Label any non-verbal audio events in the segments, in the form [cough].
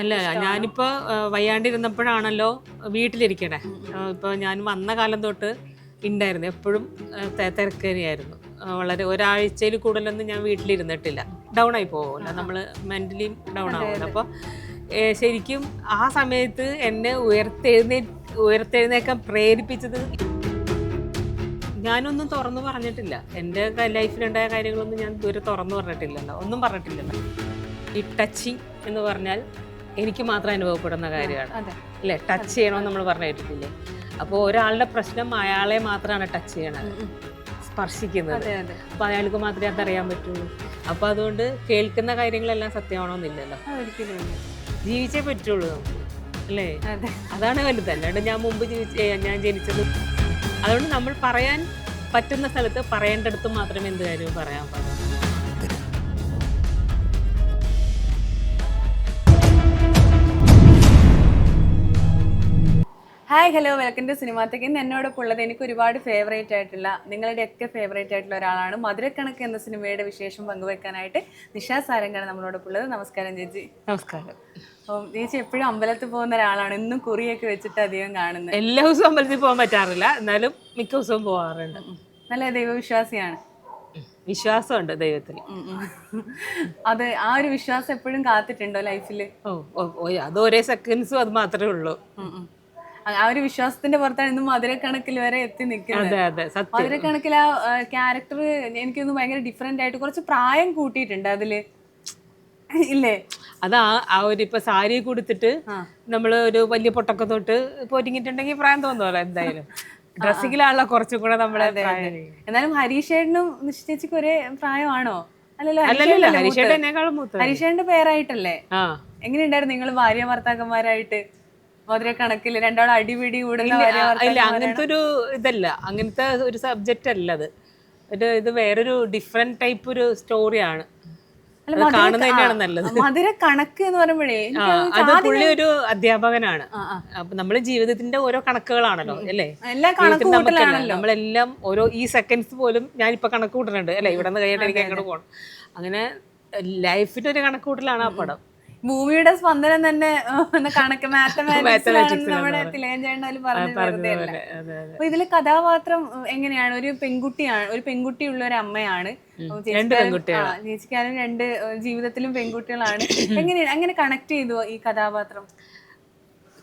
അല്ല ഞാനിപ്പോ വയ്യാണ്ടിരുന്നപ്പോഴാണല്ലോ വീട്ടിലിരിക്കണേ. ഇപ്പൊ ഞാൻ വന്ന കാലം തൊട്ട് ഉണ്ടായിരുന്നു എപ്പോഴും തിരക്കേറിയായിരുന്നു. വളരെ ഒരാഴ്ചയിൽ കൂടുതലൊന്നും ഞാൻ വീട്ടിലിരുന്നിട്ടില്ല. ഡൗൺ ആയി പോകുമല്ലോ നമ്മൾ മെന്റലി ഡൗൺ ആവുമല്ലോ. അപ്പോൾ ശരിക്കും ആ സമയത്ത് എന്നെ ഉയർത്തെഴുന്നേ ഉയർത്തെഴുന്നേക്കാൻ പ്രേരിപ്പിച്ചത് ഞാനൊന്നും തുറന്നു പറഞ്ഞിട്ടില്ല. എന്റെ ലൈഫിലുണ്ടായ കാര്യങ്ങളൊന്നും ഞാൻ ഇതുവരെ തുറന്നു പറഞ്ഞിട്ടില്ലല്ലോ. ഒന്നും പറഞ്ഞിട്ടില്ലല്ലോ. ഈ ടച്ചിങ് എന്ന് പറഞ്ഞാൽ എനിക്ക് മാത്രം അനുഭവപ്പെടുന്ന കാര്യമാണ്. അല്ലേ ടച്ച് ചെയ്യണമെന്ന് നമ്മൾ പറഞ്ഞു കേട്ടിട്ടില്ലേ അപ്പോൾ ഒരാളുടെ പ്രശ്നം അയാളെ മാത്രമാണ് ടച്ച് ചെയ്യണത്. സ്പർശിക്കുന്നത്. അപ്പോൾ അയാൾക്ക് മാത്രമേ അതറിയാൻ പറ്റുള്ളൂ. അപ്പോൾ അതുകൊണ്ട് കേൾക്കുന്ന കാര്യങ്ങളെല്ലാം സത്യമാണോന്നില്ലല്ലോ. ജീവിച്ചേ പറ്റുള്ളൂ നമുക്ക്. അല്ലേ? അതാണ് വലുത്. അല്ലാണ്ട് ഞാൻ മുമ്പ് ജീവിച്ച ഞാൻ ജനിച്ചത് അതുകൊണ്ട് നമ്മൾ പറയാൻ പറ്റുന്ന സ്ഥലത്ത് പറയേണ്ടടുത്ത് മാത്രമേ എന്ത് കാര്യവും പറയാൻ പാടുള്ളൂ. ഹായ് ഹലോ വെൽക്കം ടു സിനിമാത്തേക്ക് ഇന്ന് എന്നോടൊപ്പം ഉള്ളത് എനിക്ക് ഒരുപാട് ഫേവറേറ്റ് ആയിട്ടുള്ള നിങ്ങളുടെയൊക്കെ ഫേവറേറ്റ് ആയിട്ടുള്ള ഒരാളാണ്. മധുരക്കണക്ക് എന്ന സിനിമയുടെ വിശേഷം പങ്കുവെക്കാനായിട്ട് നിഷാ സാരംഗാണ് നമ്മളോടൊപ്പം ഉള്ളത്. നമസ്കാരം ചേച്ചി. നമസ്കാരം. അപ്പം ചേച്ചി എപ്പോഴും അമ്പലത്തിൽ പോകുന്ന ഒരാളാണ്. ഇന്നും കുറിയൊക്കെ വെച്ചിട്ട് അധികം കാണുന്നത്. എല്ലാ ദിവസവും അമ്പലത്തിൽ പോകാൻ പറ്റാറില്ല. എന്നാലും മിക്ക ദിവസവും പോകാറുണ്ട്. നല്ല ദൈവവിശ്വാസിയാണ്. വിശ്വാസമുണ്ട് ദൈവത്തിൽ. അത് ആ ഒരു വിശ്വാസം എപ്പോഴും കാത്തിട്ടുണ്ടോ ലൈഫിൽ ഓ അത് ഒരേ സെക്കൻഡ്സും അത് മാത്രമേ ഉള്ളൂ. ആ ഒരു വിശ്വാസത്തിന്റെ പുറത്താണ് ഇന്ന് മധുരക്കണക്കിൽ വരെ എത്തി നിൽക്കുന്നത്. മധുരക്കണക്കിൽ ആ ക്യാരക്ടർ എനിക്കൊന്ന് ഭയങ്കര ഡിഫറെന്റ് ആയിട്ട് കുറച്ച് പ്രായം കൂട്ടിയിട്ടുണ്ട് അതിൽ. ഇല്ലേ? അതാ ആ ഒരു ഇപ്പൊ സാരി കൊടുത്തിട്ട്. നമ്മൾ ഒരു വലിയ പൊട്ടൊക്കെ തൊട്ട് പൊരിങ്ങിട്ടുണ്ടെങ്കിൽ പ്രായം തോന്നുമല്ലോ എന്തായാലും. ഡ്രസ്സിങ്ങിലാണല്ലോ കുറച്ചും കൂടെ നമ്മളെ എന്നാലും ഹരീഷേട്ടനും നിശ്ചയിച്ചിക്ക് ഒരേ പ്രായമാണോ? അല്ലല്ലോ മൂത്തത്? ഹരീഷേട്ടന്റെ പേരായിട്ടല്ലേ? എങ്ങനെയുണ്ടായിരുന്നു നിങ്ങൾ ഭാര്യ ഭർത്താക്കന്മാരായിട്ട്? മധുരക്കണക്കിൽ രണ്ടാൾ അടിപിടി കൂടുന്ന ഇല്ല. അങ്ങനത്തെ ഒരു ഇതല്ല. അങ്ങനത്തെ ഒരു സബ്ജക്റ്റ് അല്ല അത്. ഒരു ഇത് വേറൊരു ഡിഫറെന്റ് ടൈപ്പ് ഒരു സ്റ്റോറിയാണ് അല്ല, അത് മധുര- കാണുന്നത് തന്നെയാണ് നല്ലത്. മധുര കണക്ക് എന്ന് പറയുമ്പോഴേ അത് പുള്ളി ഒരു അധ്യാപകനാണ്. അപ്പൊ നമ്മൾ ജീവിതത്തിന്റെ ഓരോ കണക്കുകളാണല്ലോ അല്ലേ? നമ്മളെല്ലാം ഓരോ ഈ സെക്കൻഡ്സ് പോലും ഞാനിപ്പോ കണക്ക് കൂട്ടുന്നുണ്ട് അല്ലെ? ഇവിടെ നിന്ന് കഴിയാൻ എനിക്ക് അങ്ങോട്ട് പോകണം അങ്ങനെ ലൈഫിന്റെ ഒരു കണക്ക് കൂട്ടലാണ് ആ പടം. ഭൂമിയുടെ സ്പന്ദനം തന്നെ കണക്ക് മാത്തമാറ്റിക്സ് നമ്മുടെ ചേട്ടനാലും പറഞ്ഞു ഇതിലെ കഥാപാത്രം എങ്ങനെയാണ്? ഒരു പെൺകുട്ടിയാണ് ഒരു പെൺകുട്ടിയുള്ള ഒരു അമ്മയാണ് ചേച്ചിക്കാരും-. രണ്ട് ജീവിതത്തിലും പെൺകുട്ടികളാണ്. [coughs] എങ്ങനെയാണ് അങ്ങനെ കണക്ട് ചെയ്തു ഈ കഥാപാത്രം?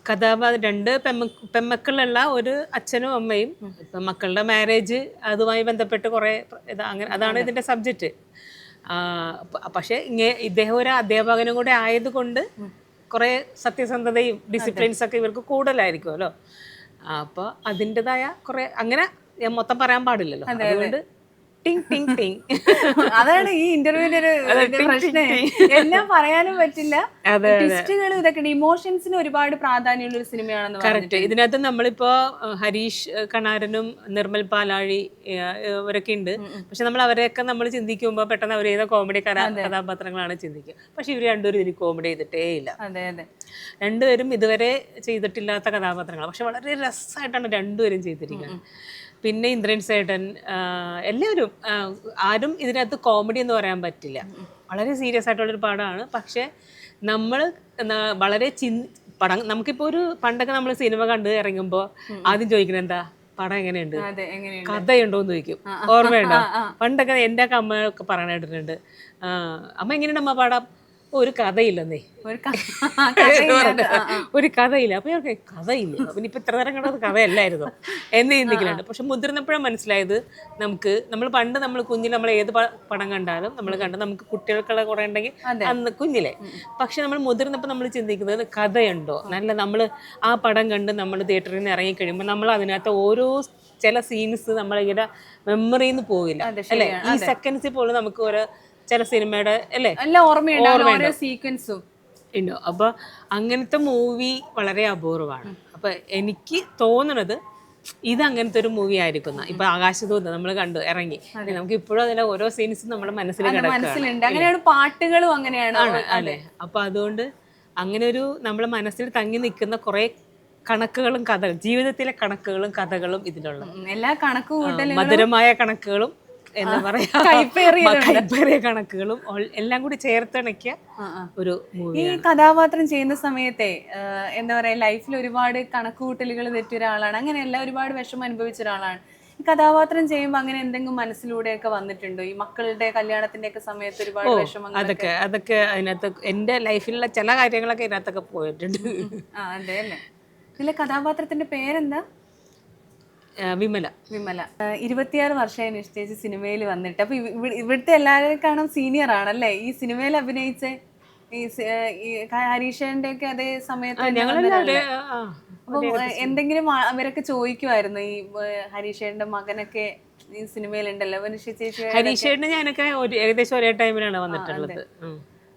കഥാപാത്രം രണ്ട് പെമ്മ പെമ്മക്കളുള്ള ഒരു അച്ഛനും അമ്മയും മക്കളുടെ മാരേജ് അതുമായി ബന്ധപ്പെട്ട് കുറെ അങ്ങനെ അതാണ് ഇതിന്റെ സബ്ജക്റ്റ് പക്ഷെ ഇങ്ങനെ ഇദ്ദേഹം ഒരു അധ്യാപകനും കൂടെ ആയതുകൊണ്ട് കുറെ സത്യസന്ധതയും ഡിസിപ്ലിൻസ് ഒക്കെ ഇവർക്ക് കൂടുതലായിരിക്കുമല്ലോ. അപ്പോൾ അതിന്റെതായ കുറേ അങ്ങനെ ഞാൻ മൊത്തം പറയാൻ പാടില്ലല്ലോ. അതുകൊണ്ട് ടിങ് ടിങ് ടിങ്. [laughs] അതാണ് ഈ ഇന്റർവ്യൂവിന്റെ ഒരു പ്രശ്നം. എല്ലാം പറയാനും പറ്റില്ല. അതെ, ട്വിസ്റ്റുകൾ ഇതൊക്കെ ഇമോഷൻസിന് ഒരുപാട് പ്രാധാന്യമുള്ള ഒരു സിനിമയാണെന്ന് കറക്റ്റ് ഇതിനകത്ത് നമ്മളിപ്പോ ഹരീഷ് കണാരനും നിർമ്മൽ പാലാഴി ഇവരൊക്കെ ഉണ്ട്. പക്ഷെ നമ്മൾ അവരെയൊക്കെ നമ്മൾ ചിന്തിക്കുമ്പോൾ പെട്ടെന്ന് അവർ ചെയ്ത കോമഡി കഥാ കഥാപാത്രങ്ങളാണ് ചിന്തിക്കുക. പക്ഷെ ഇവർ രണ്ടുപേരും ഇതിന് കോമഡി ചെയ്തിട്ടേ ഇല്ല. അതെ അതെ. രണ്ടുപേരും ഇതുവരെ ചെയ്തിട്ടില്ലാത്ത കഥാപാത്രങ്ങളാണ്. പക്ഷെ വളരെ രസമായിട്ടാണ് രണ്ടുപേരും ചെയ്തിരിക്കുന്നത്. പിന്നെ ഇന്ദ്രൻ സേട്ടൻ എല്ലാവരും ആരും ഇതിനകത്ത് കോമഡി എന്ന് പറയാൻ പറ്റില്ല. വളരെ സീരിയസ് ആയിട്ടുള്ളൊരു പാടാണ്. പക്ഷേ നമ്മൾ വളരെ ചിൻ പടം നമുക്കിപ്പോൾ ഒരു പണ്ടൊക്കെ നമ്മൾ സിനിമ കണ്ട് ഇറങ്ങുമ്പോൾ ആദ്യം ചോദിക്കുന്നത് എന്താ? പടം എങ്ങനെയുണ്ട്? കഥയുണ്ടോ എന്ന് ചോദിക്കും. ഓർമ്മയുണ്ടോ? പണ്ടൊക്കെ എന്റെ ഒക്കെ അമ്മ ഒക്കെ പറയണ കേട്ടിട്ടുണ്ട്. അമ്മ എങ്ങനെയുണ്ട് അമ്മ പാടാം? ഒരു കഥയില്ലെന്നേ. ഒരു. [laughs] ഒരു കഥയില്ല. അപ്പൊ ഞാൻ കഥയില്ല. പിന്നെ ഇപ്പൊ ഇത്ര നേരം കണ്ടത് കഥയല്ലായിരുന്നു. എന്ന് ചിന്തിക്കലുണ്ട്. പക്ഷെ മുതിർന്നപ്പോഴാണ് മനസ്സിലായത് നമുക്ക് നമ്മൾ പണ്ട് നമ്മൾ കുഞ്ഞിൽ നമ്മൾ ഏത് പടം കണ്ടാലും നമ്മൾ കണ്ട് നമുക്ക് കുട്ടികൾക്കുള്ള കുറെ ഉണ്ടെങ്കിൽ അന്ന് കുഞ്ഞിലെ. പക്ഷെ നമ്മൾ മുതിർന്നപ്പോൾ നമ്മൾ ചിന്തിക്കുന്നത് കഥയുണ്ടോ? നല്ല നമ്മൾ ആ പടം കണ്ട് നമ്മൾ തിയേറ്ററിൽ നിന്ന് ഇറങ്ങി കഴിയുമ്പോൾ നമ്മൾ അതിനകത്ത് ഓരോ ചില സീൻസ് നമ്മളിങ്ങനെ മെമ്മറിയിൽ നിന്ന് പോകില്ല അല്ലെ? ഈ സെക്കൻഡ്സിൽ പോലും നമുക്ക് ഓരോ ചില സിനിമയുടെ അല്ലേ? എല്ലാം ഓർമ്മയുണ്ടാവും ഓരോ സീക്വൻസും ഉണ്ടോ. അപ്പൊ അങ്ങനത്തെ മൂവി വളരെ അപൂർവമാണ്. അപ്പൊ എനിക്ക് തോന്നണത് ഇത് അങ്ങനത്തെ ഒരു മൂവി ആയിരിക്കും ഇപ്പൊ ആകാശദൂത് നമ്മൾ കണ്ടു ഇറങ്ങി. നമുക്ക് ഇപ്പോഴും അതിലെ ഓരോ സീൻസും നമ്മുടെ മനസ്സിൽ മനസ്സിലുണ്ട്. അങ്ങനെയാണ് പാട്ടുകളും അങ്ങനെയാണ്. അല്ലെ അപ്പൊ അതുകൊണ്ട് അങ്ങനെ ഒരു നമ്മളെ മനസ്സിൽ തങ്ങി നിൽക്കുന്ന കുറെ കണക്കുകളും കഥകളും ജീവിതത്തിലെ കണക്കുകളും കഥകളും ഇതിലുള്ള എല്ലാ കണക്ക് മധുരമായ കണക്കുകളും എന്താ പറയാ. കൈപ്പേറിയ കണക്കുകളും എല്ലാം കൂടി ചേർത്തിണക്കിയ. ഒരു ഈ കഥാപാത്രം ചെയ്യുന്ന സമയത്തെ എന്താ പറയാ ലൈഫിൽ ഒരുപാട് കണക്കുകൂട്ടലുകൾ തെറ്റിയ ഒരാളാണ്. അങ്ങനെയല്ല ഒരുപാട് വിഷമം അനുഭവിച്ച ഒരാളാണ്. ഈ കഥാപാത്രം ചെയ്യുമ്പോൾ അങ്ങനെ എന്തെങ്കിലും മനസ്സിലൂടെയൊക്കെ വന്നിട്ടുണ്ടോ? ഈ മക്കളുടെ കല്യാണത്തിന്റെ ഒക്കെ സമയത്ത് ഒരുപാട് വിഷമങ്ങൾ അതൊക്കെ അതൊക്കെ അതിനകത്ത് എന്റെ ലൈഫിലുള്ള ചില കാര്യങ്ങളൊക്കെ ഇതിനകത്തൊക്കെ പോയിട്ടുണ്ട്. ആ അതെ അല്ലേ? ഇതിലെ കഥാപാത്രത്തിന്റെ പേരെന്താ? വിമല. വിമല. ഇരുപത്തിയാറ് വർഷമായി നിശ്ചയിച്ച് സിനിമയിൽ വന്നിട്ട്. അപ്പൊ ഇവ- ഇവി- ഇവിടുത്തെ എല്ലാവരെക്കാളും സീനിയർ ആണല്ലേ? ഈ സിനിമയിൽ അഭിനയിച്ച ഈ ഹരീഷന്റെ ഒക്കെ അതേ സമയത്ത് അപ്പൊ? എന്തെങ്കിലും അവരൊക്കെ ചോദിക്കുമായിരുന്നു ഈ ഹരീഷന്റെ മകനൊക്കെ ഈ സിനിമയിലുണ്ടല്ലോ. ഹരീഷേട്ടിന് ഞാനൊക്കെ ഏകദേശം ഒരേ ടൈമിലാണ് വന്നിട്ടുള്ളത്.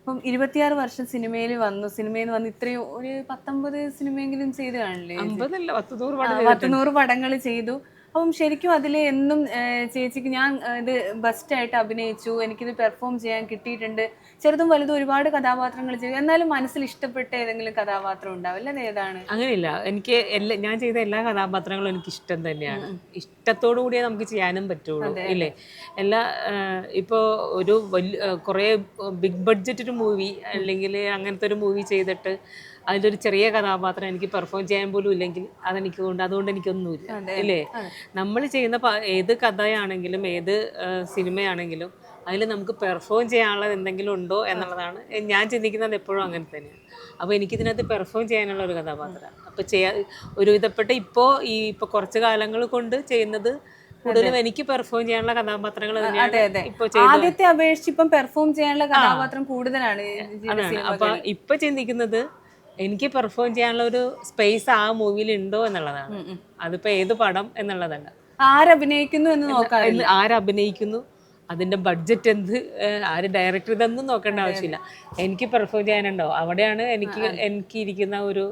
അപ്പം ഇരുപത്തിയാറ് വർഷം സിനിമയിൽ വന്നു. സിനിമയിൽ വന്ന് ഇത്രയും ഒരു പത്തൊമ്പത് സിനിമയെങ്കിലും ചെയ്തു കാണില്ലേ? അമ്പതല്ല പത്ത് നൂറ് ആ, പടം പടങ്ങൾ ചെയ്തു. അപ്പം ശരിക്കും അതിൽ എന്നും ചേച്ചിക്ക് ഞാൻ ഇത് ബെസ്റ്റായിട്ട് അഭിനയിച്ചു. എനിക്കിത് പെർഫോം ചെയ്യാൻ കിട്ടിയിട്ടുണ്ട്. ചെറുതും വലുതും ഒരുപാട് കഥാപാത്രങ്ങൾ ചെയ്തു. എന്നാലും മനസ്സിൽ ഇഷ്ടപ്പെട്ട ഏതെങ്കിലും കഥാപാത്രം ഉണ്ടാവില്ല? അത് ഏതാണ്? അങ്ങനെയില്ല. എനിക്ക് എല്ലാ ഞാൻ ചെയ്ത എല്ലാ കഥാപാത്രങ്ങളും എനിക്ക് ഇഷ്ടം തന്നെയാണ് ഇഷ്ടത്തോടു കൂടിയേ നമുക്ക് ചെയ്യാനും പറ്റുള്ളൂ. ഇല്ലേ? എല്ലാ ഇപ്പോൾ ഒരു വലിയ കുറേ ബിഗ് ബഡ്ജറ്റ് ഒരു മൂവി അല്ലെങ്കിൽ അങ്ങനത്തെ ഒരു മൂവി ചെയ്തിട്ട് അതിലൊരു ചെറിയ കഥാപാത്രം എനിക്ക് പെർഫോം ചെയ്യാൻ പോലും ഇല്ലെങ്കിൽ അതെനിക്ക് കൊണ്ട് അതുകൊണ്ട് എനിക്കൊന്നുമില്ല. അല്ലേ നമ്മൾ ചെയ്യുന്ന ഏത് കഥയാണെങ്കിലും ഏത് സിനിമയാണെങ്കിലും അതിൽ നമുക്ക് പെർഫോം ചെയ്യാനുള്ളത് എന്തെങ്കിലും ഉണ്ടോ എന്നുള്ളതാണ്. ഞാൻ ചിന്തിക്കുന്നത് എപ്പോഴും അങ്ങനെ തന്നെയാണ്. അപ്പോൾ എനിക്കിതിനകത്ത് പെർഫോം ചെയ്യാനുള്ള ഒരു കഥാപാത്രമാണ്. അപ്പോൾ ചെയ്യാ ഒരു വിധപ്പെട്ട ഇപ്പോൾ ഈ ഇപ്പോൾ കുറച്ച് കാലങ്ങൾ കൊണ്ട് ചെയ്യുന്നത് കൂടുതലും എനിക്ക് പെർഫോം ചെയ്യാനുള്ള കഥാപാത്രങ്ങൾ ആദ്യത്തെ അപേക്ഷിച്ച് ഇപ്പം പെർഫോം ചെയ്യാനുള്ള കഥാപാത്രം കൂടുതലാണ് അപ്പൊ ഇപ്പൊ ചിന്തിക്കുന്നത് എനിക്ക് പെർഫോം ചെയ്യാനുള്ള ഒരു സ്പേസ് ആ മൂവിയിൽ ഉണ്ടോ എന്നുള്ളതാണ്. അതിപ്പോ ഏത് പടം എന്നുള്ളതല്ല. ആരഭിനയിക്കുന്നു എന്ന് നോക്കാം ആരഭിനയിക്കുന്നു അതിന്റെ ബഡ്ജറ്റ് എന്ത് ആര് ഡയറക്ടർ ഇതൊന്നും നോക്കേണ്ട ആവശ്യമില്ല. എനിക്ക് പെർഫോം ചെയ്യാനുണ്ടോ? അവിടെയാണ് എനിക്ക് എനിക്ക് ഇരിക്കുന്ന ഒരു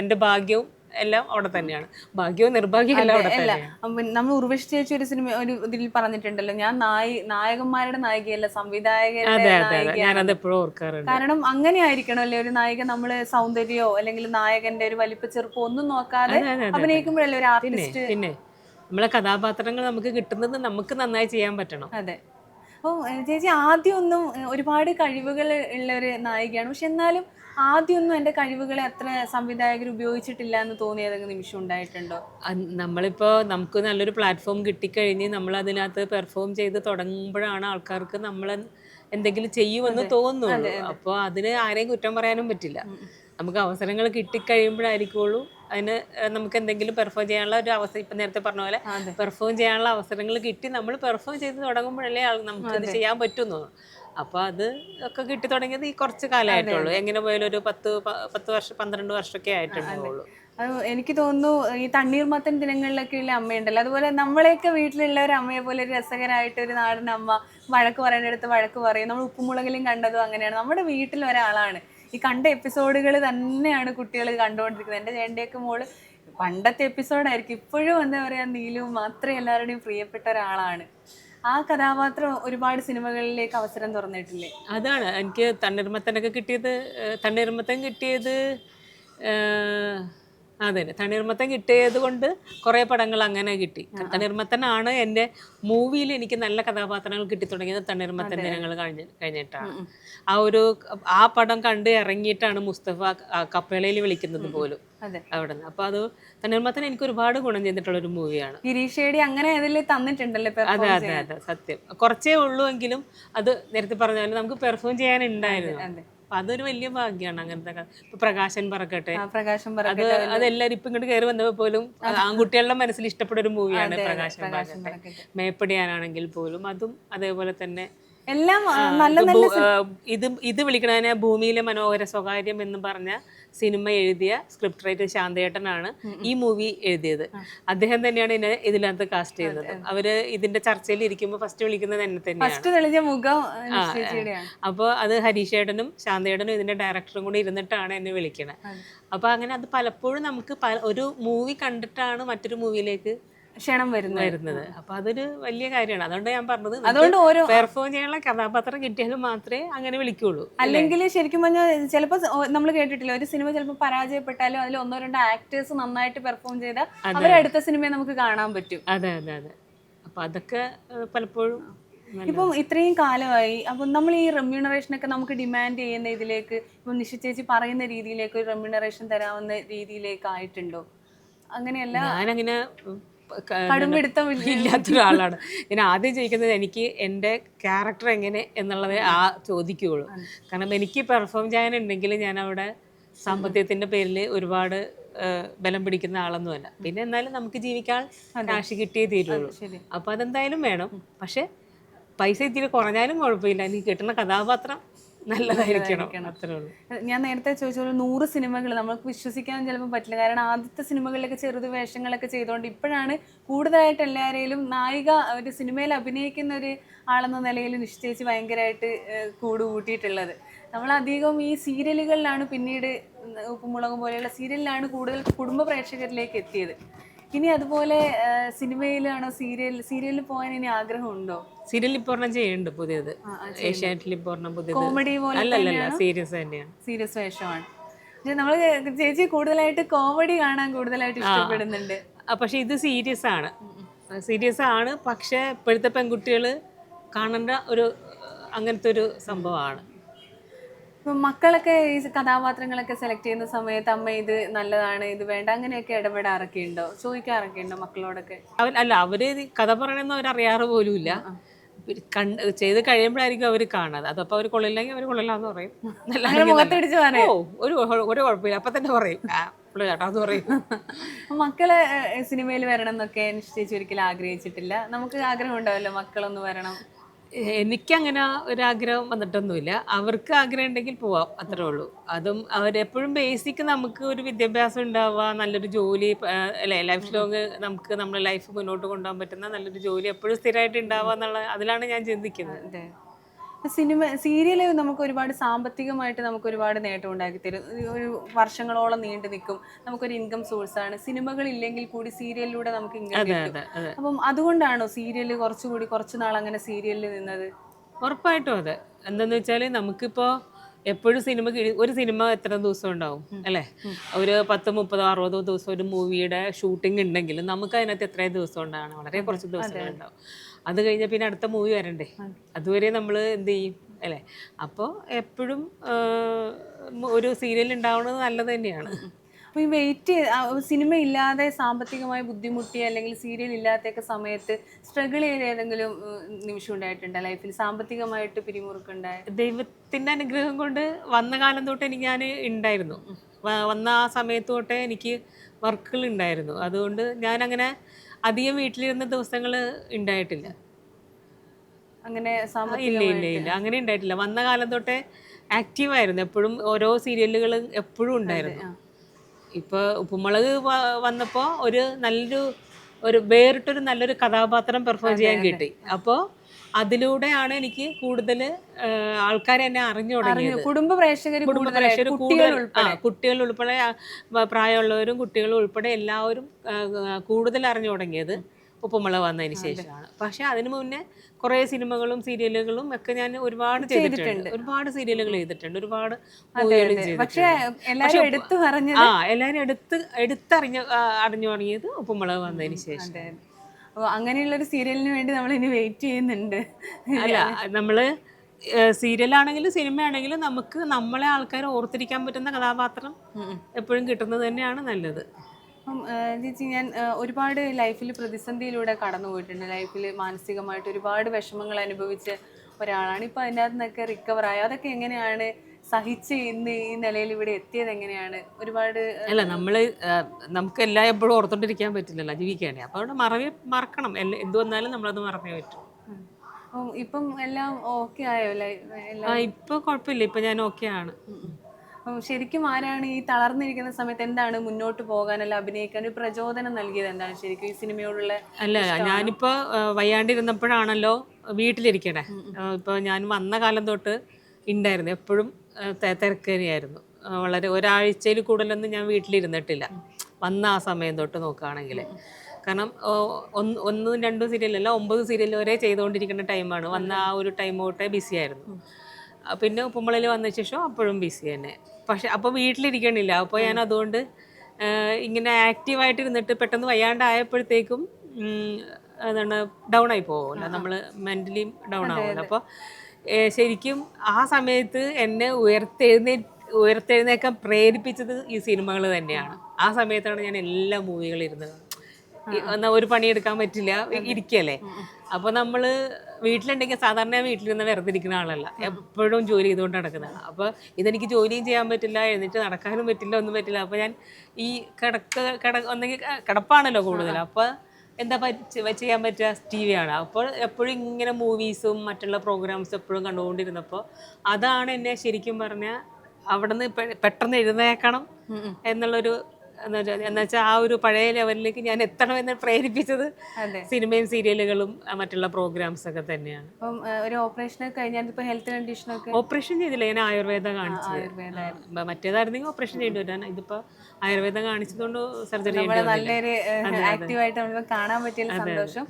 എന്റെ ഭാഗ്യവും എല്ലാം അവിടെ തന്നെയാണ്. ഭാഗ്യവും നിർഭാഗ്യവും എല്ലാം അവിടെ അല്ല തന്നെയാണ്. നമ്മൾ ഉർവശി ചേച്ചി ഒരു സിനിമ ഒരു ഇതിൽ പറഞ്ഞിട്ടുണ്ടല്ലോ ഞാൻ നായി നായകന്മാരുടെ നായികയല്ല അതെ സംവിധായകരുടെ അതെ അതെ നായികയാണ്. ഞാനത് എപ്പോഴും ഓർക്കാറുണ്ട്. കാരണം അങ്ങനെ ആയിരിക്കണം അല്ലേ ഒരു നായിക നമ്മൾ സൗന്ദര്യമോ അല്ലെങ്കിൽ നായകന്റെ ഒരു വലിപ്പ ചെറുപ്പോ ഒന്നും നോക്കാതെ അതെ, അതെ, അതെ. അഭിനയിക്കുമ്പോഴല്ലേ ഒരു പിന്നെ ആർട്ടിസ്റ്റ് പിന്നെ. നമ്മളെ കഥാപാത്രങ്ങൾ നമുക്ക് കിട്ടുന്നത് നമുക്ക് നന്നായി ചെയ്യാൻ പറ്റണം. അതെ. അപ്പോൾ ചേച്ചി ആദ്യമൊന്നും ഒന്നും ഒരുപാട് കഴിവുകൾ ഉള്ള ഒരു നായികയാണ്. പക്ഷെ എന്നാലും ആദ്യമൊന്നും എന്റെ കഴിവുകളെ അത്ര സംവിധായകർ ഉപയോഗിച്ചിട്ടില്ല എന്ന് തോന്നിയ ഏതെങ്കിലും നിമിഷം ഉണ്ടായിട്ടുണ്ടോ? നമ്മളിപ്പോൾ നമ്മളിപ്പോ നമുക്ക് നല്ലൊരു പ്ലാറ്റ്ഫോം കിട്ടിക്കഴിഞ്ഞ് നമ്മൾ അതിനകത്ത് പെർഫോം ചെയ്ത് തുടങ്ങുമ്പോഴാണ് ആൾക്കാർക്ക് നമ്മൾ എന്തെങ്കിലും ചെയ്യുമെന്ന് തോന്നുന്നുള്ളൂ അപ്പോൾ അതിന് ആരെയും കുറ്റം പറയാനും പറ്റില്ല. നമുക്ക് അവസരങ്ങൾ കിട്ടിക്കഴിയുമ്പോഴായിരിക്കുള്ളൂ അതിന് നമുക്ക് എന്തെങ്കിലും പെർഫോം ചെയ്യാനുള്ള ഒരു അവസരം ഇപ്പം നേരത്തെ പറഞ്ഞ പോലെ പെർഫോം ചെയ്യാനുള്ള അവസരങ്ങൾ കിട്ടി നമ്മൾ പെർഫോം ചെയ്ത് തുടങ്ങുമ്പോഴല്ലേ നമുക്ക് അത്. ചെയ്യാൻ പറ്റുന്നു. അപ്പോൾ അത് ഒക്കെ കിട്ടി തുടങ്ങിയത് ഈ കുറച്ച് കാലമായിട്ടുള്ളൂ. എങ്ങനെ പോയാലും ഒരു പത്ത് പത്ത് വർഷം പന്ത്രണ്ട് വർഷമൊക്കെ ആയിട്ടുണ്ടാവുള്ളൂ. അത്. എനിക്ക് തോന്നുന്നു ഈ തണ്ണീർമത്തൻ ദിനങ്ങളിലൊക്കെ ഉള്ള അമ്മയുണ്ടല്ലോ. അതുപോലെ നമ്മളെയൊക്കെ വീട്ടിലുള്ള ഒരു അമ്മയെ പോലെ ഒരു രസകരമായിട്ട് ഒരു നാടൻ അമ്മ വഴക്ക് പറയേണ്ടടുത്ത് വഴക്ക് പറയും. നമ്മൾ ഉപ്പുമുളകിലും കണ്ടതും അങ്ങനെയാണ്. നമ്മുടെ വീട്ടിൽ ഒരാളാണ്. ഈ കണ്ട എപ്പിസോഡുകൾ തന്നെയാണ് കുട്ടികൾ കണ്ടുകൊണ്ടിരിക്കുന്നത്. എന്റെ ചേട്ടന്റെയൊക്കെ മോൾ പണ്ടത്തെ എപ്പിസോഡായിരിക്കും ഇപ്പോഴും എന്താ പറയുക നീലു മാത്രമേ എല്ലാവരുടെയും പ്രിയപ്പെട്ട ഒരാളാണ്. ആ കഥാപാത്രം ഒരുപാട് സിനിമകളിലേക്ക് അവസരം തുറന്നിട്ടില്ലേ? അതാണ്. എനിക്ക് തണ്ണീർമത്തനൊക്കെ കിട്ടിയത് തണ്ണീർമത്തൻ കിട്ടിയത് അതെ തണ്ണീർമത്തൻ കിട്ടിയത് കൊണ്ട് കുറേ പടങ്ങൾ അങ്ങനെ കിട്ടി. തണ്ണീർമത്തനാണ് എന്റെ മൂവിയിൽ എനിക്ക് നല്ല കഥാപാത്രങ്ങൾ കിട്ടി തുടങ്ങിയത് തണ്ണീർമത്തൻ ദിനങ്ങൾ കഴിഞ്ഞ് കഴിഞ്ഞിട്ടാണ്. ആ ഒരു ആ പടം കണ്ട് ഇറങ്ങിയിട്ടാണ് മുസ്തഫ കപ്പേളയിൽ വിളിക്കുന്നത് പോലും അതെ. അവിടെ നിന്ന് അപ്പോൾ അത് തണ്ണീർമത്തൻ എനിക്ക് ഒരുപാട് ഗുണം ചെയ്തിട്ടുള്ള ഒരു മൂവിയാണ് ഗിരീഷേടി അങ്ങനെ തന്നിട്ടുണ്ടല്ലേ അതെ അതെ അതെ. സത്യം. കുറച്ചേ ഉള്ളൂ എങ്കിലും അത് നേരത്തെ പറഞ്ഞ പോലെ നമുക്ക് പെർഫോം ചെയ്യാനുണ്ടായിരുന്നു. അപ്പൊ അതൊരു വലിയ ഭാഗ്യമാണ് അങ്ങനത്തെ ഇപ്പൊ പ്രകാശൻ പറക്കട്ടെ. പ്രകാശൻ പ്രകാശം അത് അതെല്ലാരും ഇപ്പൊ ഇങ്ങോട്ട് കയറി വന്നപ്പോ പോലും ആൺകുട്ടികളുടെ മനസ്സിൽ ഇഷ്ടപ്പെട്ട ഒരു മൂവിയാണ് പ്രകാശൻ പ്രകാശം പറക്കട്ടെ. മേപ്പടിയാനാണെങ്കിൽ പോലും അതും അതേപോലെ തന്നെ എല്ലാം നല്ല ഇത് നല്ല ഇത് ഇത് വിളിക്കണതിനെ ഭൂമിയിലെ മനോഹര സ്വകാര്യം എന്ന് പറഞ്ഞ സിനിമ എഴുതിയ സ്ക്രിപ്റ്റ് റൈറ്റർ ശാന്തേട്ടനാണ് ഈ മൂവി എഴുതിയത്. അദ്ദേഹം തന്നെയാണ് ഇതിനെ ഇതിനകത്ത് കാസ്റ്റ് ചെയ്തത്. അവർ ഇതിന്റെ ചർച്ചയിൽ ഇരിക്കുമ്പോൾ ഫസ്റ്റ് വിളിക്കുന്നത് എന്നെ തന്നെയാണ്. അപ്പോൾ അത് ഹരീഷേട്ടനും ശാന്തേട്ടനും ഇതിന്റെ ഡയറക്ടറും കൂടി ഇരുന്നിട്ടാണ് എന്നെ വിളിക്കണത് അപ്പോൾ അങ്ങനെ അത് പലപ്പോഴും നമുക്ക് ഒരു മൂവി കണ്ടിട്ടാണ് മറ്റൊരു മൂവിയിലേക്ക് ക്ഷണം വരുന്നത്. വരുന്നത്. അപ്പൊ അതൊരു വലിയ കാര്യമാണ്. അതുകൊണ്ട് ഞാൻ പറഞ്ഞത് അതുകൊണ്ട് ഓരോ പെർഫോം ചെയ്യാനുള്ള കഥാപാത്രം കിട്ടിയാലും മാത്രമേ അങ്ങനെ വിളിക്കുള്ളൂ അല്ലെങ്കിൽ ശരിക്കും പറഞ്ഞാൽ ചിലപ്പോൾ നമ്മൾ കേട്ടിട്ടില്ല ഒരു സിനിമ ചിലപ്പോൾ പരാജയപ്പെട്ടാലും അതിൽ ഒന്നോ രണ്ടോ ആക്ടേഴ്സ് നന്നായിട്ട് പെർഫോം ചെയ്താൽ അവരെ അടുത്ത സിനിമയെ നമുക്ക് കാണാൻ പറ്റും. അതെ അതെ അതെ. അപ്പൊ അതൊക്കെ പലപ്പോഴും ഇപ്പം ഇത്രയും കാലമായി അപ്പം നമ്മൾ ഈ റെമ്യൂണറേഷൻ ഒക്കെ നമുക്ക് ഡിമാൻഡ് ചെയ്യുന്ന ഇതിലേക്ക് ഇപ്പം നിഷ ചേച്ചി പറയുന്ന രീതിയിലേക്ക് ഒരു റെമ്യൂണറേഷൻ തരാവുന്ന രീതിയിലേക്ക് ആയിട്ടുണ്ടോ? അങ്ങനെയല്ല ഞാനങ്ങനെ ഇല്ലാത്ത ഒരാളാണ്. ഞാൻ ആദ്യം ചോദിക്കുന്നത് എനിക്ക് എന്റെ ക്യാരക്ടർ എങ്ങനെ എന്നുള്ളത് ആ ചോദിക്കുകയുള്ളൂ. കാരണം എനിക്ക് പെർഫോം ചെയ്യാനുണ്ടെങ്കിൽ ഞാൻ അവിടെ സാമ്പത്തികത്തിന്റെ പേരിൽ ഒരുപാട് ബലം പിടിക്കുന്ന ആളൊന്നുമല്ല പിന്നെ എന്നാലും നമുക്ക് ജീവിക്കാൻ കാശ് കിട്ടിയേ തീരുള്ളൂ. അപ്പോൾ അതെന്തായാലും വേണം. പക്ഷേ പൈസ ഇത്തിരി കുറഞ്ഞാലും കുഴപ്പമില്ല. എനിക്ക് കിട്ടുന്ന കഥാപാത്രം നല്ലതായിരിക്കണം. ഞാൻ നേരത്തെ ചോദിച്ച പോലെ നൂറ് സിനിമകൾ നമുക്ക് വിശ്വസിക്കാൻ ചിലപ്പോൾ പറ്റില്ല. കാരണം ആദ്യത്തെ സിനിമകളിലൊക്കെ ചെറുത് വേഷങ്ങളൊക്കെ ചെയ്തുകൊണ്ട് ഇപ്പോഴാണ് കൂടുതലായിട്ട് എല്ലാവരെയും നായിക ഒരു സിനിമയിൽ അഭിനയിക്കുന്ന ഒരു ആളെന്ന നിലയിൽ നിശ്ചയിച്ച് ഭയങ്കരമായിട്ട് കൂട് കൂട്ടിയിട്ടുള്ളത്. നമ്മൾ അധികം ഈ സീരിയലുകളിലാണ് പിന്നീട് ഉപ്പുമുളകും പോലെയുള്ള സീരിയലിലാണ് കൂടുതൽ കുടുംബ പ്രേക്ഷകരിലേക്ക് എത്തിയത്. ഇനി അതുപോലെ സിനിമയിലാണോ സീരിയൽ സീരിയലിൽ പോകാൻ ഇനി ആഗ്രഹമുണ്ടോ? സീരിയൽ ഇപ്പോൾ ഒരെണ്ണം ചെയ്യുന്നുണ്ട് പുതിയത് ഏഷ്യാനെറ്റിൽ ഇപ്പോൾ ഒരെണ്ണം പുതിയത്. കോമഡി പോലെ അല്ലല്ല സീരിയസ് തന്നെയാണ്. സീരിയസ് വേഷമാണ്. നമ്മൾ ചേച്ചി കൂടുതലായിട്ട് കോമഡി കാണാൻ കൂടുതലായിട്ട് ഇഷ്ടപ്പെടുന്നുണ്ട്. പക്ഷെ ഇത് സീരിയസ് ആണ്. സീരിയസ് ആണ് പക്ഷെ ഇപ്പോഴത്തെ പെൺകുട്ടികൾ കാണേണ്ട ഒരു അങ്ങനത്തെ ഒരു സംഭവമാണ്. മക്കളൊക്കെ ഈ കഥാപാത്രങ്ങളൊക്കെ സെലക്ട് ചെയ്യുന്ന സമയത്ത് അമ്മ ഇത് നല്ലതാണ് ഇത് വേണ്ട അങ്ങനെയൊക്കെ ഇടപെടാറൊക്കെ ഉണ്ടോ? ചോദിക്കാറൊക്കെ ഉണ്ടോ മക്കളോടൊക്കെ? അവർ അല്ല അവർ കഥ പറയണമെന്ന് അവരറിയാറ് പോലും പോലുമില്ല കണ്ട് ചെയ്ത് കഴിയുമ്പോഴായിരിക്കും അവർ കാണാത് അതപ്പോൾ അവർ കൊള്ളില്ലെങ്കിൽ അവർ കൊള്ളില്ലാന്ന് പറയും. നല്ല. ഓ ഒരു ഒരു കുഴപ്പമില്ല. അപ്പൊ തന്നെ പറയും. കേട്ടാന്ന് പറയും. മക്കൾ സിനിമയിൽ വരണം എന്നൊക്കെ നിശ്ചയിച്ച് ഒരിക്കലും ആഗ്രഹിച്ചിട്ടില്ല. നമുക്ക് ആഗ്രഹം ഉണ്ടാവല്ലോ മക്കളൊന്ന് വരണം. എനിക്കങ്ങനെ ഒരാഗ്രഹം വന്നിട്ടൊന്നുമില്ല. അവർക്ക് ആഗ്രഹം ഉണ്ടെങ്കിൽ പോവാം അത്രേ ഉള്ളൂ. അതും അവരെപ്പോഴും ബേസിക് നമുക്ക് ഒരു വിദ്യാഭ്യാസം ഉണ്ടാവുക നല്ലൊരു ജോലി അല്ലേ ലൈഫ് ലോങ് നമുക്ക് നമ്മുടെ ലൈഫ് മുന്നോട്ട് കൊണ്ടുപോകാൻ പറ്റുന്ന നല്ലൊരു ജോലി എപ്പോഴും സ്ഥിരമായിട്ട് ഉണ്ടാവുക എന്നുള്ള അതിലാണ് ഞാൻ ചിന്തിക്കുന്നത്. സിനിമ സീരിയൽ നമുക്ക് ഒരുപാട് സാമ്പത്തികമായിട്ട് നമുക്ക് ഒരുപാട് നേട്ടം ഉണ്ടാക്കി തരും. ഒരു വർഷങ്ങളോളം നീണ്ടു നിൽക്കും. നമുക്കൊരു ഇൻകം സോഴ്സ് ആണ്. സിനിമകൾ ഇല്ലെങ്കിൽ കൂടി സീരിയലിലൂടെ നമുക്ക് ഇൻകം കിട്ടും. അപ്പം അതുകൊണ്ടാണോ സീരിയൽ കുറച്ചുകൂടി കുറച്ച് നാൾ അങ്ങനെ സീരിയലിൽ നിന്നത്? ഉറപ്പായിട്ടും അതെ. എന്താന്ന് വെച്ചാൽ നമുക്കിപ്പോൾ എപ്പോഴും സിനിമ ഒരു സിനിമ എത്ര ദിവസം ഉണ്ടാവും അല്ലേ? ഒരു പത്ത് മുപ്പതോ അറുപതോ ദിവസം ഒരു മൂവിയുടെ ഷൂട്ടിംഗ് ഉണ്ടെങ്കിലും നമുക്ക് അതിനകത്ത് എത്രയും ദിവസം ഉണ്ടാവണം. വളരെ കുറച്ച് ദിവസങ്ങൾ ഉണ്ടാവും അത് കഴിഞ്ഞ പിന്നെ അടുത്ത മൂവി വരണ്ടേ? അതുവരെ നമ്മൾ എന്ത് ചെയ്യും? അല്ലേ? അപ്പോൾ എപ്പോഴും ഒരു സീരിയൽ ഉണ്ടാവുന്നത് നല്ലത് തന്നെയാണ്. അപ്പോൾ ഈ വെയിറ്റ് സിനിമ ഇല്ലാതെ സാമ്പത്തികമായി ബുദ്ധിമുട്ടി അല്ലെങ്കിൽ സീരിയൽ ഇല്ലാത്തൊക്കെ സമയത്ത് സ്ട്രഗിൾ ചെയ്ത ഏതെങ്കിലും നിമിഷം ഉണ്ടായിട്ടുണ്ട്? ലൈഫിൽ സാമ്പത്തികമായിട്ട് പിരിമുറുക്കുണ്ടായ ദൈവത്തിന്റെ അനുഗ്രഹം കൊണ്ട് വന്ന കാലം തൊട്ട് എനിക്ക് ഞാൻ ഉണ്ടായിരുന്നു വന്ന ആ സമയത്ത് തൊട്ടേ എനിക്ക് വർക്കുകൾ ഉണ്ടായിരുന്നു അതുകൊണ്ട് ഞാനങ്ങനെ അധികം വീട്ടിലിരുന്ന ദിവസങ്ങൾ ഉണ്ടായിട്ടില്ല. അങ്ങനെ ഇല്ല ഇല്ല ഇല്ല. അങ്ങനെ ഉണ്ടായിട്ടില്ല. വന്ന കാലം തൊട്ടേ ആക്റ്റീവായിരുന്നു എപ്പോഴും ഓരോ സീരിയലുകൾ എപ്പോഴും ഉണ്ടായിരുന്നു. ഇപ്പോൾ ഉപ്പുമുളക് വന്നപ്പോൾ ഒരു നല്ലൊരു ഒരു വേറിട്ടൊരു നല്ലൊരു കഥാപാത്രം പെർഫോം ചെയ്യാൻ കിട്ടി. അപ്പോൾ അതിലൂടെയാണ് എനിക്ക് കൂടുതൽ ആൾക്കാർ എന്നെ അറിഞ്ഞു തുടങ്ങിയത്. കുടുംബ പ്രേക്ഷകർ കുടുംബ പ്രേക്ഷകർ കൂടുതൽ കുട്ടികൾ ഉൾപ്പെടെ പ്രായമുള്ളവരും കുട്ടികളും ഉൾപ്പെടെ എല്ലാവരും കൂടുതൽ അറിഞ്ഞു തുടങ്ങിയത് ഉപ്പുമുളക് വന്നതിന് ശേഷമാണ്. പക്ഷെ അതിനു മുന്നേ കുറേ സിനിമകളും സീരിയലുകളും ഒക്കെ ഞാൻ ഒരുപാട് ചെയ്തിട്ടുണ്ട്. ഒരുപാട് സീരിയലുകൾ ചെയ്തിട്ടുണ്ട്. ഒരുപാട് പക്ഷെ എല്ലാരും എടുത്തു പറഞ്ഞത് ആ എടുത്ത് എടുത്തറിഞ്ഞ അറിഞ്ഞു തുടങ്ങിയത് ഉപ്പുമുളക് വന്നതിന് ശേഷം അതെ അപ്പോൾ അങ്ങനെയുള്ള ഒരു സീരിയലിന് വേണ്ടി നമ്മൾ ഇനി വെയിറ്റ് ചെയ്യുന്നുണ്ട്. അല്ല നമ്മൾ സീരിയലാണെങ്കിലും സിനിമയാണെങ്കിലും നമുക്ക് നമ്മളെ ആൾക്കാർ ഓർത്തിരിക്കാൻ പറ്റുന്ന കഥാപാത്രം എപ്പോഴും കിട്ടുന്നത് തന്നെയാണ് നല്ലത്. അപ്പം ചേച്ചി ഞാൻ ഒരുപാട് ലൈഫിൽ പ്രതിസന്ധിയിലൂടെ കടന്നു പോയിട്ടുണ്ട്. ലൈഫിൽ മാനസികമായിട്ട് ഒരുപാട് വിഷമങ്ങൾ അനുഭവിച്ച ഒരാളാണ്. ഇപ്പം അതിനകത്ത് നിന്നൊക്കെ റിക്കവർ ആയി? അതൊക്കെ എങ്ങനെയാണ് സഹിച്ച് ഇന്ന് ഈ നിലയിൽ ഇവിടെ എത്തിയത് എങ്ങനെയാണ്? ഒരുപാട് അല്ല നമ്മൾ ആ, നമുക്ക് എല്ലാ എപ്പോഴും ഓർത്തോണ്ടിരിക്കാൻ പറ്റില്ലല്ലോ ജീവിക്കാനേ. അപ്പോൾ അവിടെ മറവി മറക്കണം. എല്ലാ എന്ത് വന്നാലും നമ്മളത് മറന്നേ പറ്റും. ഇപ്പം എല്ലാം ഓക്കെ ആയോ? ഇപ്പൊ കുഴപ്പമില്ല. ഇപ്പൊ ഞാൻ ഓക്കെ ആണ്. ശരിക്കും ആരാണ് ഈ തളർന്നിരിക്കുന്ന സമയത്ത് എന്താണ് മുന്നോട്ട് പോകാൻ അല്ല അഭിനയിക്കാൻ ഒരു പ്രചോദനം നൽകിയത്? എന്താണ് ശരിക്കും ഈ സിനിമയോടുള്ള അല്ല ഞാനിപ്പോ വയ്യാണ്ടിരുന്നപ്പോഴാണല്ലോ വീട്ടിലിരിക്കണേ. ഇപ്പൊ ഞാൻ വന്ന കാലം തൊട്ട് ഉണ്ടായിരുന്നു എപ്പോഴും തിരക്കേറിയായിരുന്നു വളരെ ഒരാഴ്ചയിൽ കൂടുതലൊന്നും ഞാൻ വീട്ടിലിരുന്നിട്ടില്ല. വന്ന ആ സമയം തൊട്ട് നോക്കുകയാണെങ്കിൽ കാരണം ഒന്ന് ഒന്നും രണ്ടും സീരിയലല്ല ഒമ്പത് സീരിയൽ വരെ ചെയ്തുകൊണ്ടിരിക്കുന്ന ടൈമാണ് വന്ന ആ ഒരു ടൈം തൊട്ടേ ബിസി ആയിരുന്നു. പിന്നെ ഉപ്പുമ്പളയിൽ വന്ന ശേഷം അപ്പോഴും ബിസി തന്നെ. പക്ഷെ അപ്പോൾ വീട്ടിലിരിക്കണില്ല. അപ്പോൾ ഞാൻ അതുകൊണ്ട് ഇങ്ങനെ ആക്റ്റീവായിട്ട് ഇരുന്നിട്ട് പെട്ടെന്ന് വയ്യാണ്ടായപ്പോഴത്തേക്കും എന്താണ് ഡൗൺ ആയി പോകുമല്ലോ നമ്മൾ മെന്റലി ഡൗൺ ആവുമല്ലോ അപ്പോൾ ശരിക്കും ആ സമയത്ത് എന്നെ ഉയർത്തെഴുന്നേ ഉയർത്തെഴുന്നേക്കാൻ പ്രേരിപ്പിച്ചത് ഈ സിനിമകൾ തന്നെയാണ്. ആ സമയത്താണ് ഞാൻ എല്ലാ മൂവികളും ഇരുന്നത്. എന്നാൽ എന്നാ ഒരു പണിയെടുക്കാൻ പറ്റില്ല ഇരിക്കല്ലേ. അപ്പോൾ നമ്മൾ വീട്ടിലുണ്ടെങ്കിൽ സാധാരണ വീട്ടിലിരുന്ന് വെറുതെ ഇരിക്കുന്ന ആളല്ല. എപ്പോഴും ജോലി ചെയ്തുകൊണ്ട് നടക്കുന്നതാണ്. അപ്പോൾ ഇതെനിക്ക് ജോലിയും ചെയ്യാൻ പറ്റില്ല എന്നിട്ട് നടക്കാനും പറ്റില്ല ഒന്നും പറ്റില്ല. അപ്പോൾ ഞാൻ ഈ കിടക്ക കിട ഒന്നെങ്കിൽ കിടപ്പാണല്ലോ കൂടുതൽ. അപ്പോൾ എന്താ ചെയ്യാൻ പറ്റുക? ടി വി ആണ്. അപ്പോൾ എപ്പോഴും ഇങ്ങനെ മൂവീസും മറ്റുള്ള പ്രോഗ്രാംസും എപ്പോഴും കണ്ടുകൊണ്ടിരുന്നപ്പോൾ അതാണ് എന്നെ ശരിക്കും പറഞ്ഞാൽ അവിടെ നിന്ന് പെട്ടെന്ന് എഴുന്നേക്കണം എന്നുള്ളൊരു എന്ന് വെച്ചാൽ വെച്ചാൽ ആ ഒരു പഴയ ലെവലിലേക്ക് ഞാൻ എത്തണമെന്ന് പ്രേരിപ്പിച്ചത് സിനിമയും സീരിയലുകളും മറ്റുള്ള പ്രോഗ്രാംസ് ഒക്കെ തന്നെയാണ്. അപ്പം ഒരു ഓപ്പറേഷൻ ഒക്കെ ഹെൽത്ത് കണ്ടീഷൻ ഒക്കെ ഓപ്പറേഷൻ ചെയ്തില്ല ഞാൻ ആയുർവേദം കാണിച്ചത്. ആയുർവേദമായിരുന്നു. മറ്റേതായിരുന്നെങ്കിൽ ഓപ്പറേഷൻ ചെയ്യേണ്ടി വരാൻ ഇതിപ്പോ ആയുർവേദം കാണിച്ചതുകൊണ്ട് സർജറി നല്ലൊരു ആക്റ്റീവായിട്ട് കാണാൻ പറ്റിയ സന്തോഷം.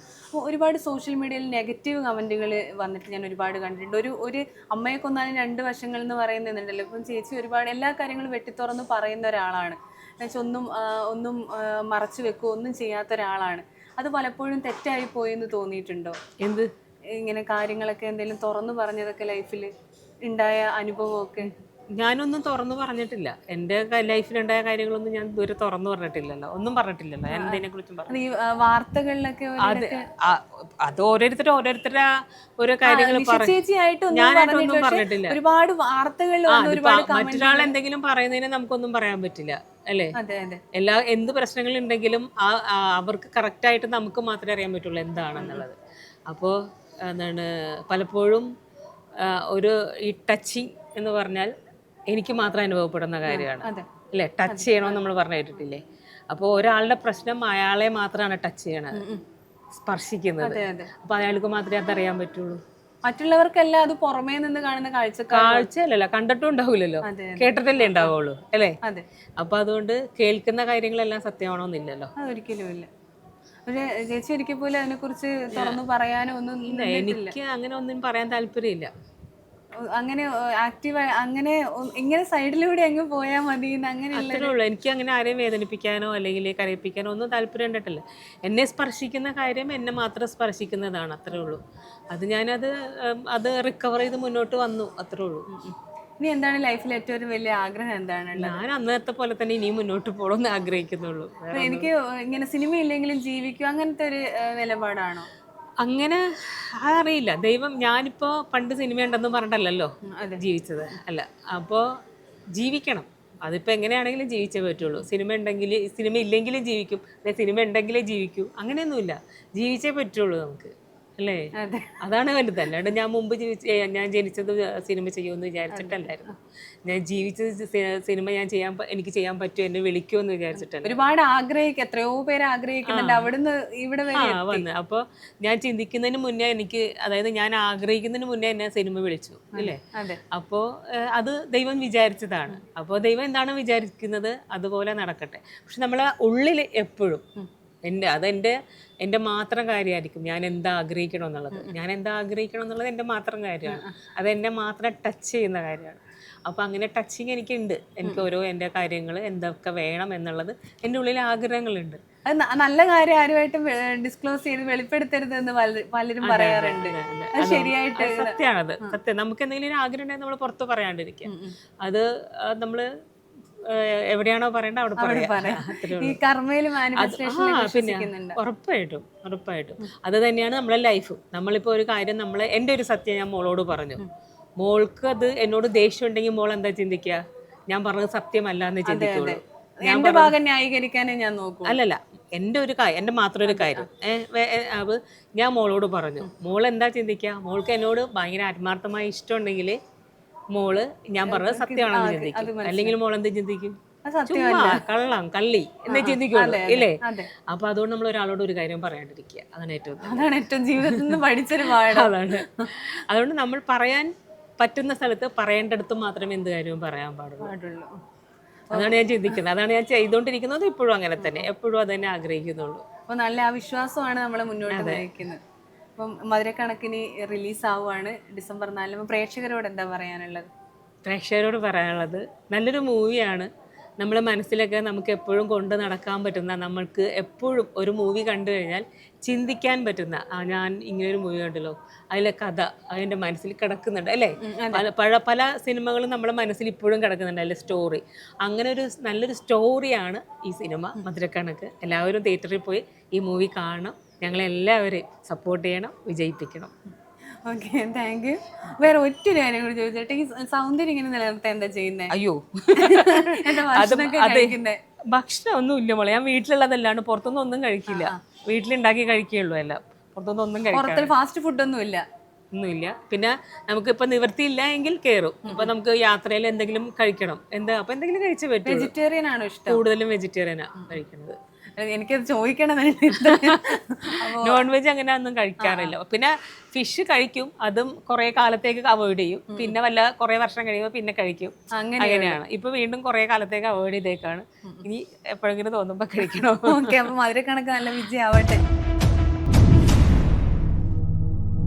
ഒരുപാട് സോഷ്യൽ മീഡിയയിൽ നെഗറ്റീവ് കമന്റുകൾ വന്നിട്ട് ഞാൻ ഒരുപാട് കണ്ടിട്ടുണ്ട്. ഒരു ഒരു അമ്മയെ കൊന്നാലും രണ്ട് വശങ്ങൾ എന്ന് പറയുന്നുണ്ടല്ലോ ഇപ്പം ചേച്ചി ഒരുപാട് എല്ലാ കാര്യങ്ങളും വെട്ടിത്തുറന്ന് പറയുന്ന ഒരാളാണ്. എന്നുവെച്ചാൽ ഒന്നും ഒന്നും മറച്ചു വെക്കുകയോ ഒന്നും ചെയ്യാത്ത ഒരാളാണ്. അത് പലപ്പോഴും തെറ്റായി പോയി എന്ന് തോന്നിയിട്ടുണ്ടോ? എന്ത്? ഇങ്ങനെ കാര്യങ്ങളൊക്കെ എന്തെങ്കിലും തുറന്നു പറഞ്ഞതൊക്കെ ലൈഫിൽ ഉണ്ടായ അനുഭവമൊക്കെ? ഞാനൊന്നും തുറന്നു പറഞ്ഞിട്ടില്ല. എന്റെ ലൈഫിലുണ്ടായ കാര്യങ്ങളൊന്നും ഞാൻ ഇതുവരെ തുറന്നു പറഞ്ഞിട്ടില്ലല്ലോ. ഒന്നും പറഞ്ഞിട്ടില്ലല്ലോ. ഞാൻ ഇതിനെ കുറിച്ചും പറഞ്ഞു വാർത്തകളിലൊക്കെ അത് അത് ഓരോരുത്തരും ഓരോരുത്തരുടെ ഓരോ കാര്യങ്ങൾ ഞാനായിട്ടൊന്നും പറഞ്ഞിട്ടില്ല. ഒരുപാട് വാർത്തകളിൽ ഒരുപാട് മറ്റൊരാൾ എന്തെങ്കിലും പറയുന്നതിന് നമുക്കൊന്നും പറയാൻ പറ്റില്ല. അല്ലേ? എല്ലാ എന്ത് പ്രശ്നങ്ങൾ ഉണ്ടെങ്കിലും അവർക്ക് അവർക്ക് കറക്റ്റായിട്ട് നമുക്ക് മാത്രമേ അറിയാൻ പറ്റുള്ളൂ എന്താണെന്നുള്ളത്. അപ്പോൾ എന്താണ് പലപ്പോഴും ഒരു ഈ ടച്ചിങ് എന്ന് പറഞ്ഞാൽ എനിക്ക് മാത്രം അനുഭവപ്പെടുന്ന കാര്യമാണ്. അല്ലേ? ടച്ച് ചെയ്യണമെന്ന് നമ്മൾ പറഞ്ഞു കേട്ടിട്ടില്ലേ അപ്പോൾ ഒരാളുടെ പ്രശ്നം അയാളെ മാത്രമാണ് ടച്ച് ചെയ്യണത്. സ്പർശിക്കുന്നത്. അപ്പോൾ അയാൾക്ക് മാത്രമേ അതറിയാൻ പറ്റുള്ളൂ. മറ്റുള്ളവർക്കെല്ലാം അത് പുറമേ നിന്ന് കാണുന്ന കാഴ്ച കാഴ്ചയല്ലല്ലോ കണ്ടിട്ടും ഉണ്ടാവില്ലല്ലോ. കേട്ടിട്ടല്ലേ ഉണ്ടാവുള്ളൂ അല്ലേ? അപ്പൊ അതുകൊണ്ട് കേൾക്കുന്ന കാര്യങ്ങളെല്ലാം സത്യമാണോന്നില്ലല്ലോ. ഒരിക്കലും ഇല്ല. പക്ഷെ ചേച്ചി ഒരിക്കൽ പോലും അതിനെ കുറിച്ച് തുറന്നു പറയാനോ ഒന്നും എനിക്ക് അങ്ങനെ ഒന്നും പറയാൻ താല്പര്യമില്ല. അങ്ങനെ ആക്റ്റീവ് അങ്ങനെ ഇങ്ങനെ സൈഡിലൂടെ അങ്ങ് പോയാൽ മതി എന്ന് അങ്ങനെയുള്ള ഉള്ളൂ. എനിക്ക് അങ്ങനെ ആരെയും വേദനിപ്പിക്കാനോ അല്ലെങ്കിൽ കരയിപ്പിക്കാനോ ഒന്നും താല്പര്യം ഉണ്ടിട്ടില്ല എന്നെ സ്പർശിക്കുന്ന കാര്യം എന്നെ മാത്രം സ്പർശിക്കുന്നതാണ് അത്രേ ഉള്ളൂ. അത് ഞാനത് അത് റിക്കവർ ചെയ്ത് മുന്നോട്ട് വന്നു അത്രേ ഉള്ളൂ. ഇനി എന്താണ് ലൈഫിൽ ഏറ്റവും വലിയ ആഗ്രഹം എന്താണ് ഞാൻ അന്നത്തെ പോലെ തന്നെ ഇനിയും മുന്നോട്ട് പോകണമെന്ന് ആഗ്രഹിക്കുന്നുള്ളൂ. എനിക്ക് ഇങ്ങനെ സിനിമ ഇല്ലെങ്കിലും ജീവിക്കും അങ്ങനത്തെ ഒരു നിലപാടാണോ? അങ്ങനെ അറിയില്ല. ദൈവം ഞാനിപ്പോൾ പണ്ട് സിനിമ ഉണ്ടെന്ന് പറഞ്ഞിട്ടല്ലല്ലോ അല്ല ജീവിച്ചത്. അല്ല അപ്പോൾ ജീവിക്കണം. അതിപ്പോൾ എങ്ങനെയാണെങ്കിലും ജീവിച്ചേ പറ്റുള്ളൂ. സിനിമ ഉണ്ടെങ്കിൽ സിനിമ ഇല്ലെങ്കിലും ജീവിക്കും. സിനിമ ഉണ്ടെങ്കിലേ ജീവിക്കൂ. അങ്ങനെയൊന്നുമില്ല. ജീവിച്ചേ പറ്റുള്ളൂ നമുക്ക്. അല്ലേ? അതാണ് വലുത്. അല്ലാണ്ട് ഞാൻ മുമ്പ് ജീവിച്ച ഞാൻ ജനിച്ചത് സിനിമ ചെയ്യുമെന്ന് വിചാരിച്ചിട്ടല്ലായിരുന്നു. ഞാൻ ജീവിച്ചത് സിനിമ ഞാൻ ചെയ്യാൻ എനിക്ക് ചെയ്യാൻ പറ്റുമോ എന്നെ വിളിക്കുമെന്ന് വിചാരിച്ചിട്ടല്ല. ഒരുപാട് ആഗ്രഹിക്കുക എത്രയോ പേര് ആഗ്രഹിക്കുന്നുണ്ട്. അവിടുന്ന് ഇവിടെ. വന്ന്. അപ്പോൾ ഞാൻ ചിന്തിക്കുന്നതിന് മുന്നേ എനിക്ക് അതായത് ഞാൻ ആഗ്രഹിക്കുന്നതിന് മുന്നേ എന്നെ സിനിമ വിളിച്ചു അല്ലേ അപ്പോൾ അത്. ദൈവം വിചാരിച്ചതാണ്. അപ്പോൾ ദൈവം എന്താണ് വിചാരിക്കുന്നത്? അതുപോലെ നടക്കട്ടെ. പക്ഷെ നമ്മളെ ഉള്ളിൽ എപ്പോഴും എന്റെ അതെന്റെ എന്റെ മാത്രം കാര്യമായിരിക്കും ഞാൻ എന്താ ആഗ്രഹിക്കണം എന്നുള്ളത് ഞാൻ എന്താ ആഗ്രഹിക്കണം എന്നുള്ളത് എന്റെ മാത്രം കാര്യമാണ്. അതെന്നെ മാത്രം ടച്ച് ചെയ്യുന്ന കാര്യമാണ്. അപ്പോൾ അങ്ങനെ ടച്ചിങ് എനിക്കുണ്ട്. എനിക്ക് ഓരോ എന്റെ കാര്യങ്ങൾ എന്തൊക്കെ വേണം എന്നുള്ളത് എന്റെ ഉള്ളിൽ ആഗ്രഹങ്ങളുണ്ട്. അത് നല്ല കാര്യം ആരുമായിട്ടും ഡിസ്ക്ലോസ് ചെയ്ത് വെളിപ്പെടുത്തരുത് എന്ന് പലരും പറയാറുണ്ട്. അതെ, ശരിയായിട്ട് സത്യമാണത് സത്യം. നമുക്ക് എന്തെങ്കിലും ഒരു ആഗ്രഹം ഉണ്ടെങ്കിൽ നമ്മൾ പുറത്ത് പറയാണ്ടിരിക്കുക. അത് നമ്മൾ എവിടെയാണോ പറയേണ്ടത് അവിടെ പറയാം. [laughs] ഈ പിന്നെ ഉറപ്പായിട്ടും ഉറപ്പായിട്ടും. അത് തന്നെയാണ് നമ്മളെ ലൈഫ് നമ്മളിപ്പോൾ ഒരു കാര്യം നമ്മൾ എന്റെ ഒരു സത്യം ഞാൻ മോളോട് പറഞ്ഞു. മോൾക്ക് അത് എന്നോട് ദേഷ്യം ഉണ്ടെങ്കിൽ മോൾ എന്താ ചിന്തിക്കുക? ഞാൻ പറഞ്ഞത് സത്യമല്ല എന്ന് ചിന്തിക്കുള്ളൂ. എന്റെ ഭാഗം ന്യായീകരിക്കാനേ ഞാൻ നോക്കൂ. അല്ലല്ല എന്റെ ഒരു കാര്യം എന്റെ മാത്രം ഒരു കാര്യം. അത് ഞാൻ മോളോട് പറഞ്ഞു. മോൾ എന്താ ചിന്തിക്കുക? മോൾക്ക് എന്നോട് ഭയങ്കര ആത്മാർത്ഥമായ ഇഷ്ടമുണ്ടെങ്കിൽ മോൾ ഞാൻ പറഞ്ഞത് സത്യമാണെന്ന് ചിന്തിക്കും. അല്ലെങ്കിൽ മോൾ എന്ത് ചിന്തിക്കും? കള്ളം കള്ളി എന്നേ ചിന്തിക്കുള്ളൂ ഇല്ലേ? അപ്പൊ അതുകൊണ്ട് നമ്മൾ ഒരാളോട് ഒരു കാര്യം പറയാണ്ടിരിക്കുക. അതാണ് ഏറ്റവും അതാണ് ഏറ്റവും ജീവിതത്തിൽ നിന്ന് പഠിച്ചൊരു പാഠം. അതാണ്. അതുകൊണ്ട് നമ്മൾ പറയാൻ പറ്റുന്ന സ്ഥലത്ത് പറയേണ്ടടുത്ത് മാത്രമേ എന്ത് കാര്യവും പറയാൻ പാടുള്ളൂ. പാടുള്ളൂ. അതാണ് ഞാൻ ചിന്തിക്കുന്നത്. അതാണ് ഞാൻ ചെയ്തുകൊണ്ടിരിക്കുന്നത്. ഇപ്പോഴും അങ്ങനെ തന്നെ. എപ്പോഴും അത് തന്നെ ആഗ്രഹിക്കുന്നുള്ളൂ. അപ്പൊ നല്ല ആ വിശ്വാസമാണ് നമ്മളെ മുന്നോട്ട് നയിക്കുന്നത്. അപ്പം മധുരക്കണക്കിന് റിലീസ് ആവുകയാണ് ഡിസംബർ നാലിന്. അപ്പം പ്രേക്ഷകരോട് എന്താ പറയാനുള്ളത്? പ്രേക്ഷകരോട് പറയാനുള്ളത് നല്ലൊരു മൂവിയാണ് നമ്മുടെ മനസ്സിലൊക്കെ നമുക്ക് എപ്പോഴും കൊണ്ട് നടക്കാൻ പറ്റുന്ന നമ്മൾക്ക് എപ്പോഴും ഒരു മൂവി കണ്ടു കഴിഞ്ഞാൽ ചിന്തിക്കാൻ പറ്റുന്ന ഞാൻ ഇങ്ങനെ ഒരു മൂവി കണ്ടല്ലോ അതിലെ കഥ അതിന്റെ മനസ്സിൽ കിടക്കുന്നുണ്ട് അല്ലേ? പല പല പല സിനിമകളും നമ്മുടെ മനസ്സിൽ ഇപ്പോഴും കിടക്കുന്നുണ്ട് അതിലെ സ്റ്റോറി അങ്ങനെ ഒരു നല്ലൊരു സ്റ്റോറിയാണ് ഈ സിനിമ മധുരക്കണക്ക് എല്ലാവരും തിയേറ്ററിൽ പോയി ഈ മൂവി കാണണം. ഞങ്ങളെല്ലാവരെയും സപ്പോർട്ട് ചെയ്യണം വിജയിപ്പിക്കണം. ഓക്കെ താങ്ക് യു വേറെ ഒറ്റ കാര്യം കൂടി ചോദിച്ചിട്ട്. ഈ സൗന്ദര്യം ഇങ്ങനെ നിലനിർത്താൻ എന്താ ചെയ്യുന്നത് അയ്യോ. ഭക്ഷണം ഒന്നും ഇല്ല മോളെ. ഞാൻ വീട്ടിലുള്ളതല്ലാണ്ട് പുറത്തൊന്നും ഒന്നും കഴിക്കില്ല. വീട്ടിലുണ്ടാക്കി കഴിക്കുകയുള്ളൂ എല്ലാം. പുറത്തൊന്നും ഒന്നും കഴിക്കില്ല ഫാസ്റ്റ് ഫുഡ് ഒന്നും ഇല്ല ഒന്നുമില്ല. പിന്നെ നമുക്ക് ഇപ്പൊ നിവൃത്തിയില്ല എങ്കിൽ കയറും ഇപ്പൊ നമുക്ക് യാത്രയിൽ എന്തെങ്കിലും കഴിക്കണം. എന്താ? അപ്പൊ എന്തെങ്കിലും കഴിച്ചു പറ്റും വെജിറ്റേറിയൻ ആണോ ഇഷ്ടം? കൂടുതലും വെജിറ്റേറിയനാ കഴിക്കുന്നത്. എനിക്കത് ചോദിക്കണം നോൺ വെജ് അങ്ങനെ ഒന്നും കഴിക്കാറില്ല. പിന്നെ ഫിഷ് കഴിക്കും. അതും കുറെ കാലത്തേക്ക് അവോയ്ഡ് ചെയ്യും. പിന്നെ വല്ല കുറെ വർഷം കഴിയുമ്പോൾ പിന്നെ കഴിക്കും. അങ്ങനെയാണ്. ഇപ്പൊ വീണ്ടും കുറെ കാലത്തേക്ക് അവോയ്ഡ് ചെയ്തേക്കാണ്. ഇനി എപ്പോഴെങ്കിലും തോന്നുമ്പോ കഴിക്കണോ? ഓക്കെ അപ്പൊ മധുരക്കണക്ക് നല്ല വിജയാവട്ടെ.